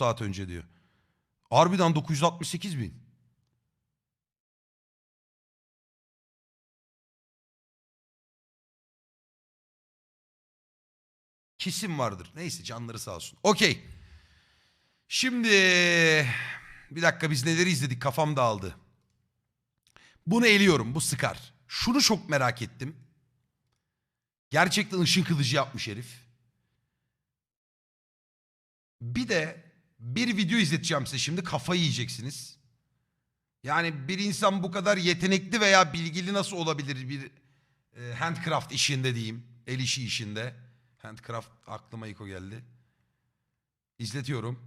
saat önce diyor. Harbiden 968 bin. Kesin vardır. Neyse canları sağ olsun. Okey. Şimdi bir dakika biz neleri izledik kafam dağıldı. Bunu eliyorum bu sıkar. Şunu çok merak ettim. Gerçekten ışın kılıcı yapmış herif. Bir de bir video izleteceğim size şimdi kafayı yiyeceksiniz. Yani bir insan bu kadar yetenekli veya bilgili nasıl olabilir bir e, handcraft işinde diyeyim. El işi işinde. Handcraft aklıma ilk o geldi. İzletiyorum.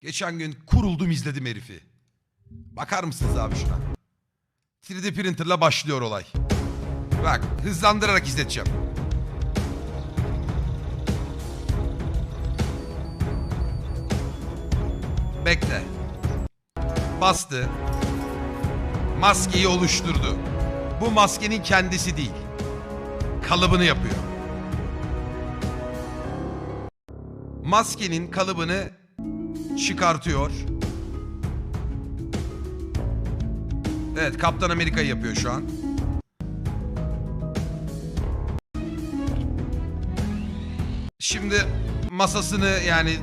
Geçen gün kuruldum izledim herifi. Bakar mısınız abi şuna? 3D printerla başlıyor olay. Bak hızlandırarak izleteceğim. Bekle. Bastı. Maskeyi oluşturdu. Bu maskenin kendisi değil. Kalıbını yapıyor. Maskenin kalıbını çıkartıyor. Evet Kaptan Amerika'yı yapıyor şu an. Şimdi masasını yani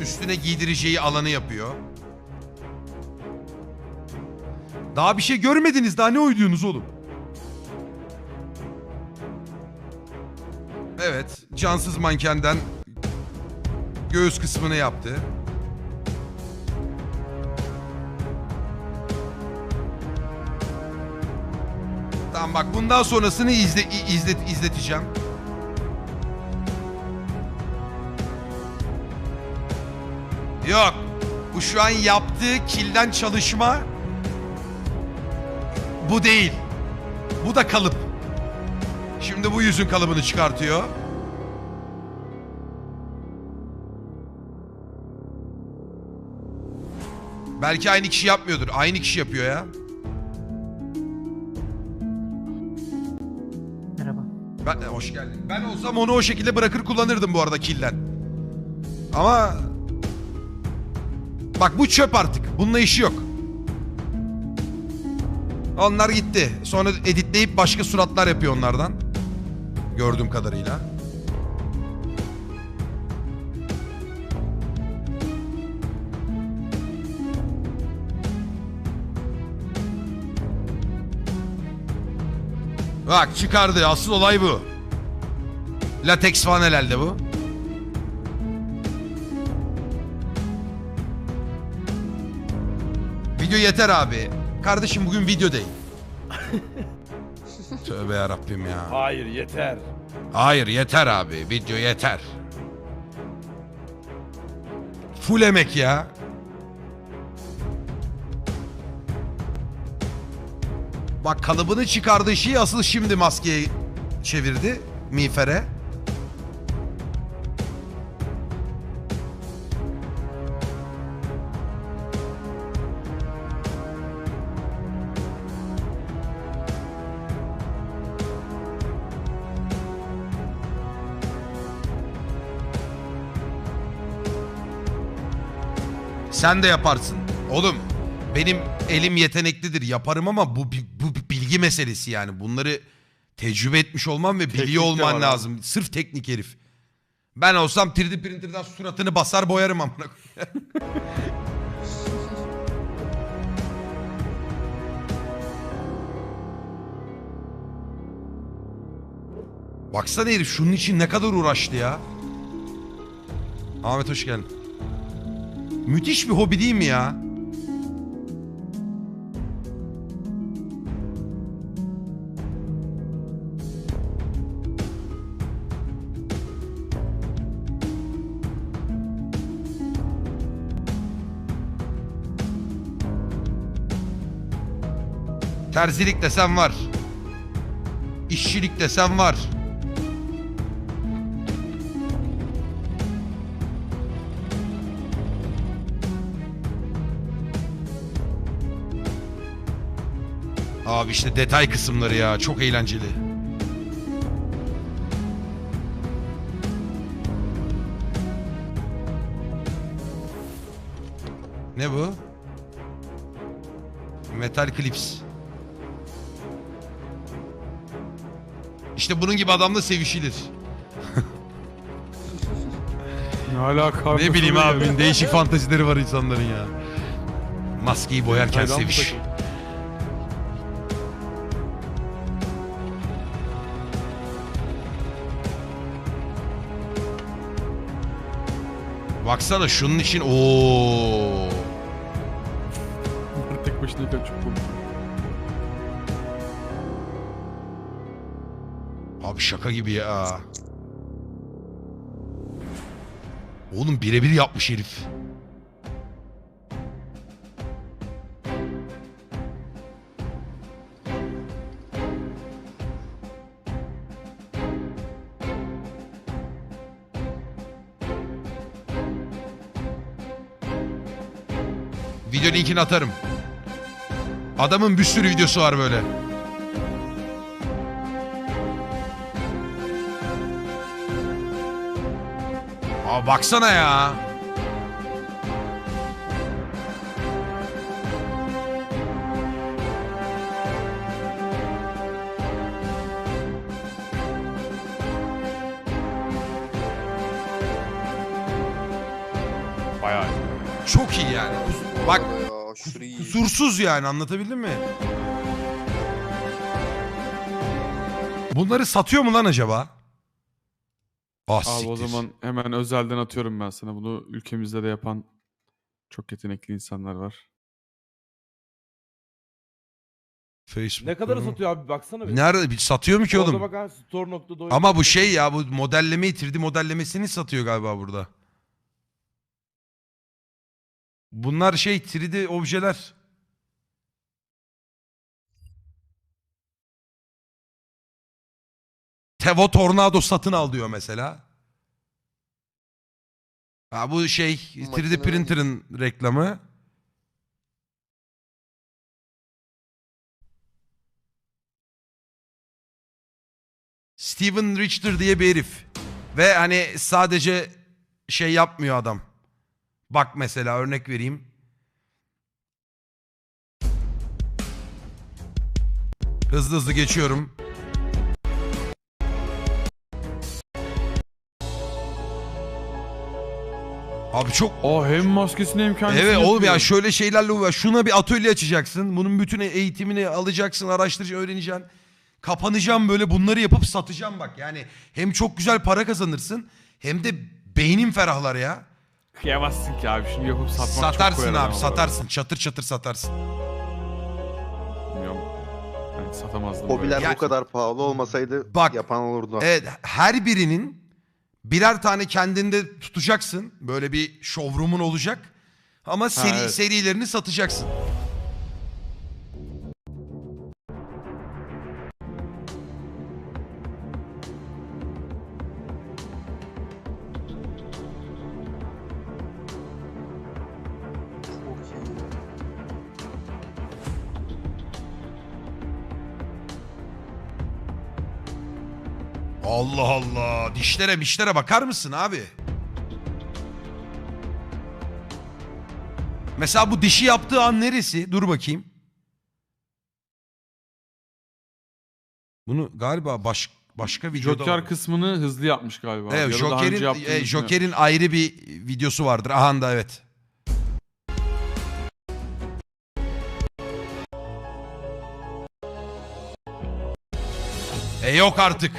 üstüne giydireceği alanı yapıyor. Daha bir şey görmediniz daha ne oynuyorsunuz oğlum? Evet cansız mankenden göğüs kısmını yaptı. Tamam bak bundan sonrasını izle, izlet, izleteceğim. Yok. Bu şu an yaptığı kilden çalışma bu değil. Bu da kalıp. Şimdi bu yüzün kalıbını çıkartıyor. Belki aynı kişi yapmıyordur. Aynı kişi yapıyor ya. Merhaba. Ben e, hoş geldin. Ben olsam onu o şekilde bırakır kullanırdım bu arada kilden. Ama bak bu çöp artık. Bununla işi yok. Onlar gitti. Sonra editleyip başka suratlar yapıyor onlardan. Gördüğüm kadarıyla. Bak çıkardı. Asıl olay bu. Latex falan herhalde bu. Video yeter abi. Kardeşim bugün video değil. Tövbe yarabbim ya. Hayır yeter. Hayır yeter abi. Video yeter. Full emek ya. Bak kalıbını çıkardığı şeyi asıl şimdi maskeye çevirdi. Miğfere. Sen de yaparsın. Oğlum benim elim yeteneklidir yaparım ama bu, bu bir bilgi meselesi yani. Bunları tecrübe etmiş olman ve biliyor de olman var lazım. Sırf teknik herif. Ben olsam 3D printer'dan suratını basar boyarım amına koyayım. Baksana herif şunun için ne kadar uğraştı ya. Ahmet hoş geldin. Müthiş bir hobi değil mi ya? Terzilik desem var. İşçilik desem var. Abi işte detay kısımları ya çok eğlenceli. Ne bu? Metal Clips. İşte bunun gibi adamla sevişilir. Ne alaka? Ne bileyim abi değişik fantezileri var insanların ya. Maskeyi boyarken Hayran seviş. takım? Baksana şunun için ooo. Tek başınayken çok komik. Abi şaka gibi ya. Oğlum birebir yapmış herif. Linkini atarım. Adamın bir sürü videosu var böyle. Aa baksana ya. Bayağı. Çok iyi yani. Bak Kusursuz yani anlatabildim mi? Bunları satıyor mu lan acaba? Ah Abi o siktir. zaman hemen özelden atıyorum ben sana. Bunu ülkemizde de yapan çok yetenekli insanlar var. Facebook. Ne kadar satıyor abi baksana. bir. Nerede bir satıyor mu ki Orada oğlum? bak ha, store.do. Ama bu şey ya bu modellemeyi 3D modellemesini satıyor galiba burada. Bunlar şey 3D objeler. Tevo Tornado satın al diyor mesela. Ha bu şey 3D Makinenin- printer'ın reklamı. Steven Richter diye bir herif. Ve hani sadece şey yapmıyor adam. Bak mesela örnek vereyim. Hızlı hızlı geçiyorum. Abi çok Aa hem maskesini hem kendisini Evet oğlum ya yapıyor. şöyle şeylerle uğraş. Şuna bir atölye açacaksın. Bunun bütün eğitimini alacaksın, araştıracaksın, öğreneceksin. Kapanacağım böyle bunları yapıp satacağım bak. Yani hem çok güzel para kazanırsın hem de beynin ferahlar ya. Kıyamazsın ki abi şunu yapıp satmak çok satarsın koyar abi, satarsın. Çatır çatır satarsın. Bilmiyorum. Ben satamazdım Hobiler Ya- bu kadar pahalı olmasaydı Bak, yapan olurdu. Evet, her birinin birer tane kendinde tutacaksın. Böyle bir showroom'un olacak. Ama seri, evet. serilerini satacaksın. Allah Allah. Dişlere mişlere bakar mısın abi? Mesela bu dişi yaptığı an neresi? Dur bakayım. Bunu galiba baş, başka videoda Joker var. kısmını hızlı yapmış galiba. Evet, Ya da daha önce Joker'in yaptığını e, düşünüyorum. Joker'in ayrı bir videosu vardır. Aha da evet. E yok artık.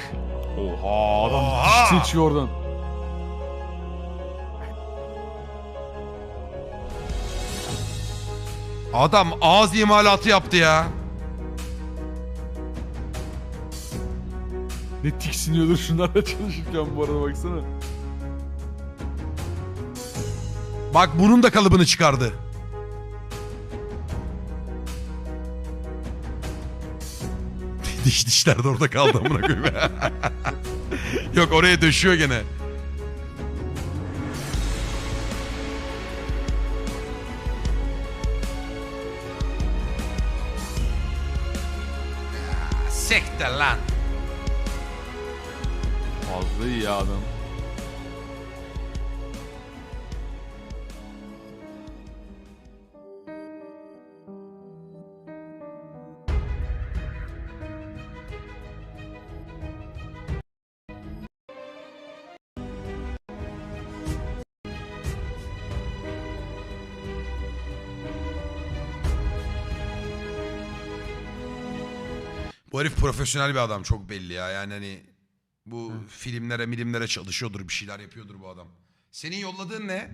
Oha adam Oha! diş seçiyor oradan. Adam ağız imalatı yaptı ya. Ne tiksiniyordur şunlarla çalışırken bu arada baksana. Bak bunun da kalıbını çıkardı. Diş dişler de orada kaldı amına koyayım. Yok oraya döşüyor gene. Sekte lan. Fazla iyi adam. Bu herif profesyonel bir adam çok belli ya. Yani hani bu filmlere milimlere çalışıyordur bir şeyler yapıyordur bu adam. Senin yolladığın ne?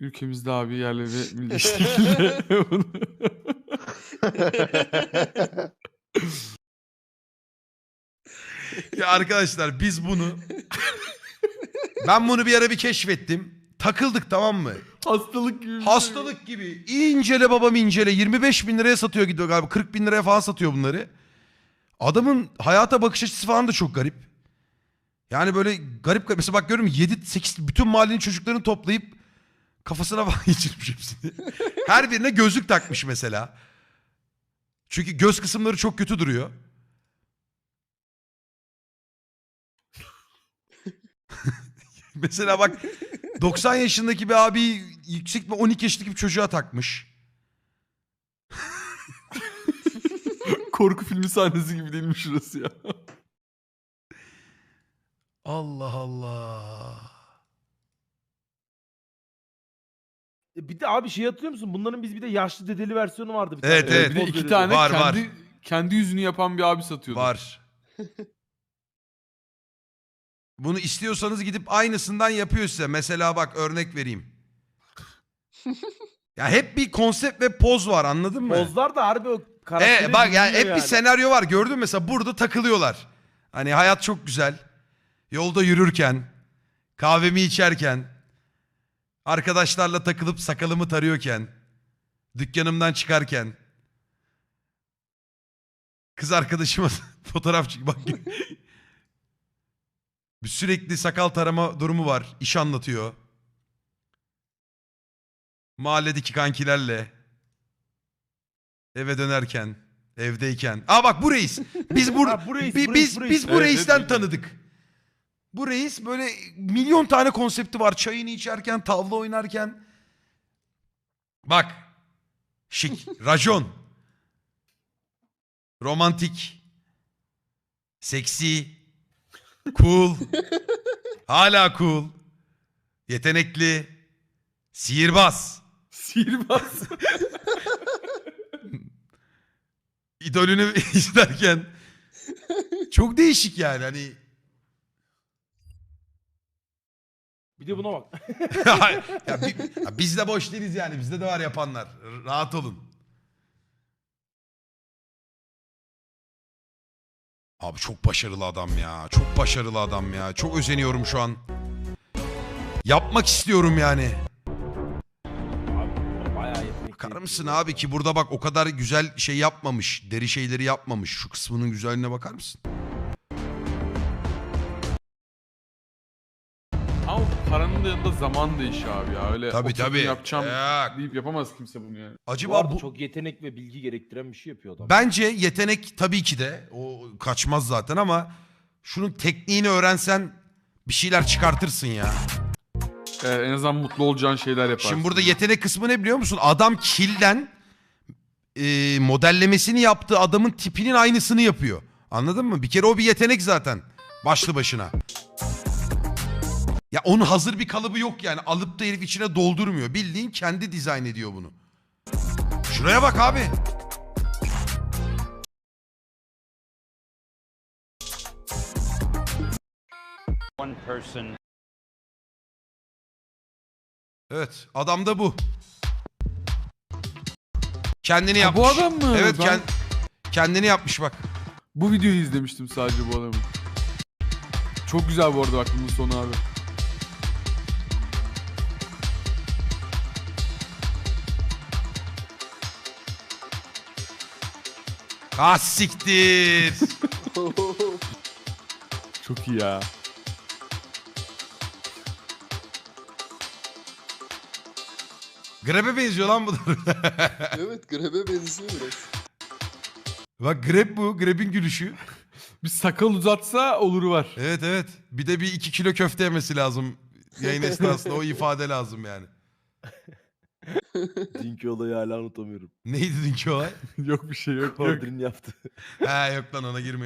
Ülkemizde abi yerleri milli şekilde Ya arkadaşlar biz bunu... ben bunu bir ara bir keşfettim. Takıldık tamam mı? Hastalık gibi. şey. Hastalık gibi. İncele babam incele. 25 bin liraya satıyor gidiyor galiba. 40 bin liraya falan satıyor bunları. Adamın hayata bakış açısı falan da çok garip. Yani böyle garip garip. Mesela bak görüyorum 7-8 bütün mahallenin çocuklarını toplayıp kafasına falan geçirmiş hepsini. Her birine gözlük takmış mesela. Çünkü göz kısımları çok kötü duruyor. mesela bak 90 yaşındaki bir abi yüksek bir 12 yaşındaki bir çocuğa takmış. Korku filmi sahnesi gibi değilmiş şurası ya. Allah Allah. E, Bir de abi şey hatırlıyor musun? Bunların biz bir de yaşlı dedeli versiyonu vardı. Bir Evet, tane. evet. bir de iki veriyordu. tane Var, kendi kendi yüzünü yapan bir abi satıyordu. Var. Bunu istiyorsanız gidip aynısından yapıyor size. Mesela bak örnek vereyim. ya hep bir konsept ve poz var anladın mı? Pozlar da harbi o karakteri Evet bak yani bürünüyor hep bir senaryo var gördün mü? Mesela burada takılıyorlar. Hani hayat çok güzel. Yolda yürürken, kahvemi içerken, arkadaşlarla takılıp sakalımı tarıyorken, dükkanımdan çıkarken, kız arkadaşıma fotoğraf çek bak. Bir Sürekli sakal tarama durumu var. İş anlatıyor. Mahalledeki kankilerle. Eve dönerken, evdeyken. Aa bak bu reis. Biz bur Ha, bu reis, bi- bu biz reis, bu biz reis. bu Evet, reisten evet, tanıdık. Bu reis böyle milyon tane konsepti var. Çayını içerken, tavla oynarken. Bak. Şık, racon. Romantik. Seksi. Cool. Hala cool. Yetenekli. Sihirbaz. Sihirbaz. İdolünü izlerken çok değişik yani hani Bir de buna bak. ya, bi- ya biz de boş değiliz yani bizde de var yapanlar R- rahat olun. Abi çok başarılı adam ya. Çok başarılı adam ya. Çok özeniyorum şu an. Yapmak istiyorum yani. Bakar mısın abi ki burada bak o kadar güzel şey yapmamış. Deri şeyleri yapmamış. Şu kısmının güzelliğine bakar mısın? Ama paranın da yanında zaman da işi abi ya. Öyle Tabii, oturdum tabii. yapacağım Yok. deyip yapamaz kimse bunu yani. Bu Acaba arada bu... çok yetenek ve bilgi gerektiren bir şey yapıyor adam. Bence yetenek tabii ki de o kaçmaz zaten ama şunun tekniğini öğrensen bir şeyler çıkartırsın ya. Ee, en azından mutlu olacağın şeyler yaparsın. Şimdi burada yetenek kısmı ne biliyor musun? Adam kilden e, modellemesini yaptığı adamın tipinin aynısını yapıyor. Anladın mı? Bir kere o bir yetenek zaten. Başlı başına. Ya onun hazır bir kalıbı yok yani. Alıp da herif içine doldurmuyor. Bildiğin kendi dizayn ediyor bunu. Şuraya bak abi. one person Evet adam da bu. Kendini Ha, yapmış. bu adam mı? Evet Ben- ken- kendini yapmış bak. Bu videoyu izlemiştim sadece bu adamın. Çok güzel bu arada bak bunun sonu abi. Ah siktir. Çok iyi ya. Grab'e benziyor lan bu da. evet Grab'e benziyor biraz. bak Grab bu. Grab'in gülüşü. Bir sakal uzatsa oluru var. Evet evet. Bir de bir iki kilo köfte yemesi lazım. Yayın esnasında o ifade lazım yani. Dünkü olayı hala unutamıyorum. Neydi dünkü olay? yok bir şey yok. Kordrin yaptı. ha yok lan ona girmeyin.